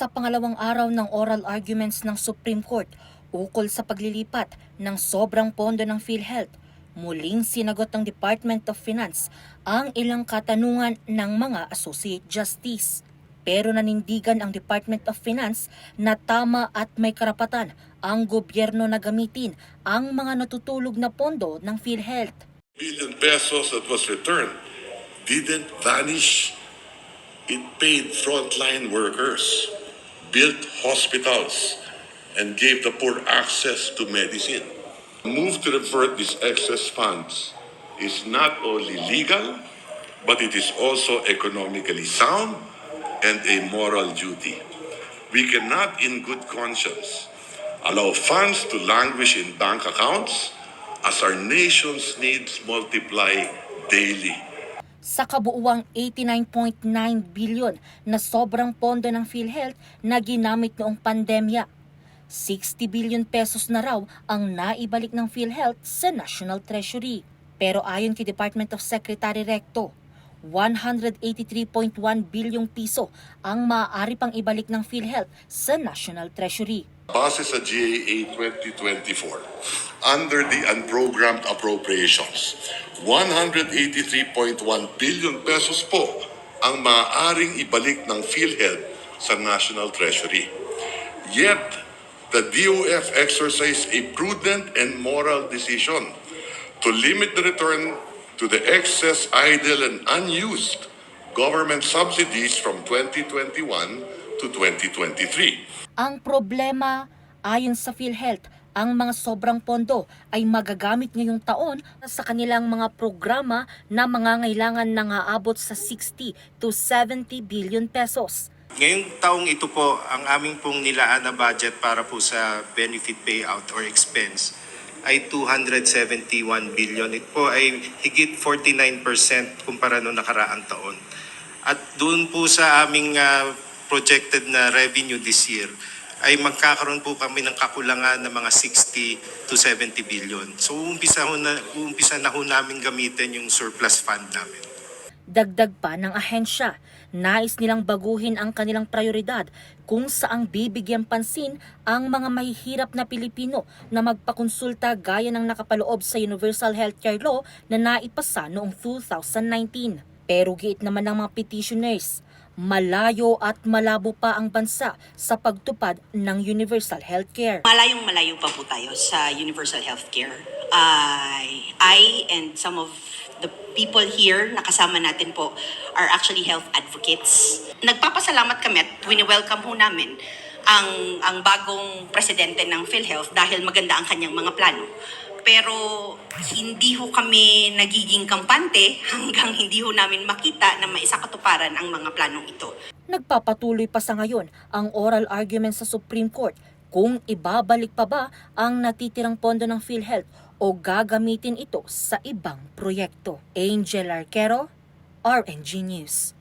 Sa pangalawang araw ng oral arguments ng Supreme Court ukol sa paglilipat ng sobrang pondo ng PhilHealth, muling sinagot ng Department of Finance ang ilang katanungan ng mga Associate Justice. Pero nanindigan ang Department of Finance na tama at may karapatan ang gobyerno na gamitin ang mga natutulog na pondo ng PhilHealth. billion pesos that was returned didn't vanish. It paid frontline workers, built hospitals, and gave the poor access to medicine. The move to divert these excess funds is not only legal, but it is also economically sound and a moral duty. We cannot, in good conscience, allow funds to languish in bank accounts as our nation's needs multiply daily. Sa kabuuang 89.9 bilyon na sobrang pondo ng PhilHealth na ginamit noong pandemya. 60 billion pesos na raw ang naibalik ng PhilHealth sa National Treasury. Pero ayon kay Department of Secretary Recto, 183.1 bilyong piso ang maaari pang ibalik ng PhilHealth sa National Treasury. Base sa GAA 2024, under the unprogrammed appropriations, 183.1 billion pesos po ang maaaring ibalik ng PhilHealth sa National Treasury. Yet, the DOF exercised a prudent and moral decision to limit the return to the excess, idle, and unused government subsidies from 2021 to 2023. Ang problema, ayon sa PhilHealth, ang mga sobrang pondo ay magagamit ngayong taon sa kanilang mga programa na mangangailangan ng aabot sa 60 to 70 billion pesos. Ngayong taong ito po, ang aming pong nilaan na budget para po sa benefit payout or expense ay 271 billion. Ito po ay higit 49% kumpara noong nakaraang taon. At doon po sa aming ah, projected na revenue this year, ay magkakaroon po kami ng kakulangan ng mga 60 to 70 billion. So uumpisa, ho na, uumpisa na ho namin gamitin yung surplus fund namin. Dagdag pa ng ahensya, nais nilang baguhin ang kanilang prioridad kung saang bibigyan pansin ang mga mahihirap na Pilipino na magpakonsulta gaya ng nakapaloob sa Universal Healthcare Law na naipasa noong 2019. Pero giit naman ng mga petitioners, malayo at malabo pa ang bansa sa pagtupad ng Universal Healthcare. Malayong malayo pa po tayo sa universal healthcare. I, I and some of the people here na kasama natin po are actually health advocates. Nagpapasalamat kami at wini-welcome ho namin ang ang bagong presidente ng PhilHealth dahil maganda ang kanyang mga plano. Pero hindi ho kami nagiging kampante hanggang hindi ho namin makita na maisakatuparan ang mga planong ito. Nagpapatuloy pa sa ngayon ang oral argument sa Supreme Court kung ibabalik pa ba ang natitirang pondo ng PhilHealth o gagamitin ito sa ibang proyekto. Angel Arquero, RNG News.